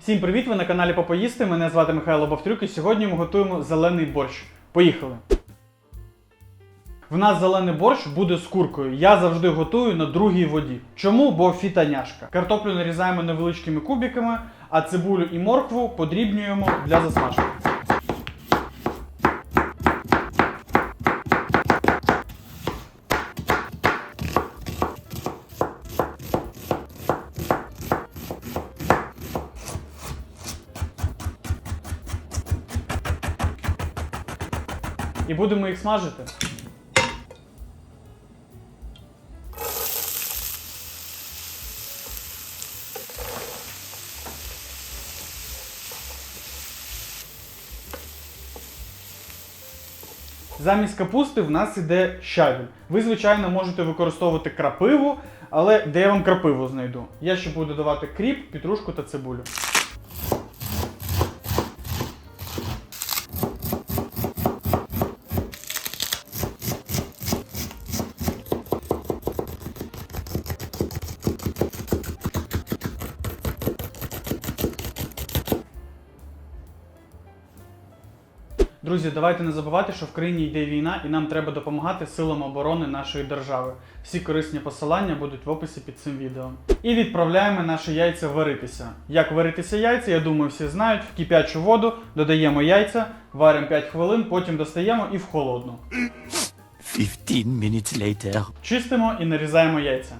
Всім привіт! Ви на каналі Попоїсти. Мене звати Михайло Бавтрюк і сьогодні ми готуємо зелений борщ. Поїхали! В нас зелений борщ буде з куркою. Я завжди готую на другій воді. Чому? Бо фітаняшка. Картоплю нарізаємо невеличкими кубиками, а цибулю і моркву подрібнюємо для засмажки. І будемо їх смажити. Замість капусти в нас іде щавель. Ви, звичайно, можете використовувати крапиву, але де я вам крапиву знайду? Я ще буду додавати кріп, петрушку та цибулю. Друзі, давайте не забувати, що в країні йде війна і нам треба допомагати силам оборони нашої держави. Всі корисні посилання будуть в описі під цим відео. І відправляємо наші яйця варитися. Як варитися яйця, я думаю, всі знають. В кип'ячу воду додаємо яйця, варимо 5 хвилин, потім достаємо і в холодну. 15 minutes later. Чистимо і нарізаємо яйця.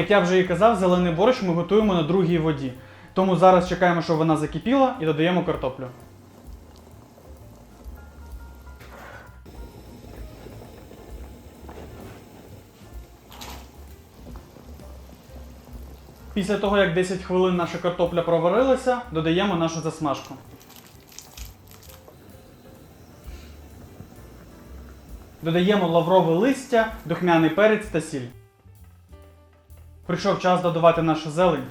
Як я вже і казав, зелений борщ ми готуємо на другій воді. Тому зараз чекаємо, щоб вона закипіла, і додаємо картоплю. Після того, як 10 хвилин наша картопля проварилася, додаємо нашу засмажку. Додаємо лаврове листя, духмяний перець та сіль. Прийшов час додавати нашу зелень.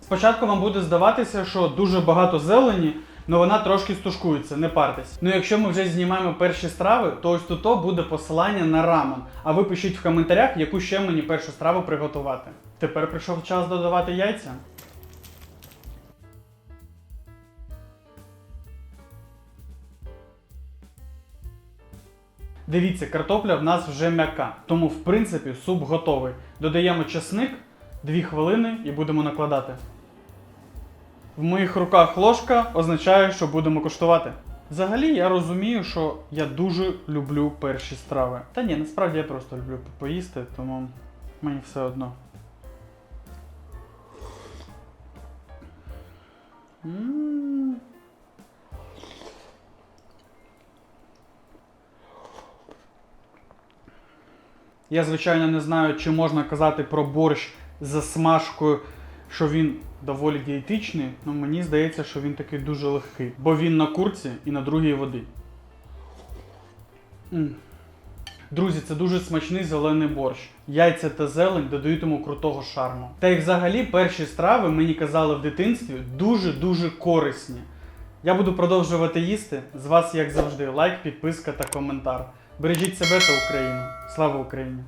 Спочатку вам буде здаватися, що дуже багато зелені, але вона трошки стушкується, не партесь. Ну якщо ми вже знімаємо перші страви, то ось тут буде посилання на рамен. А ви пишіть в коментарях, яку ще мені першу страву приготувати. Тепер прийшов час додавати яйця. Дивіться, картопля в нас вже м'яка, тому в принципі суп готовий. Додаємо чесник, 2 хвилини і будемо накладати. В моїх руках ложка означає, що будемо куштувати. Взагалі я розумію, що я дуже люблю перші страви. Та ні, насправді я просто люблю поїсти, тому мені все одно. М. Я, звичайно, не знаю, чи можна казати про борщ з засмажкою, що він доволі дієтичний, але мені здається, що він такий дуже легкий. Бо він на курці і на другій воді. М. Друзі, це дуже смачний зелений борщ. Яйця та зелень додають йому крутого шарму. Та й взагалі перші страви мені казали в дитинстві дуже-дуже корисні. Я буду продовжувати їсти. З вас, як завжди, лайк, підписка та коментар. Бережіть себе та Україну. Слава Україні!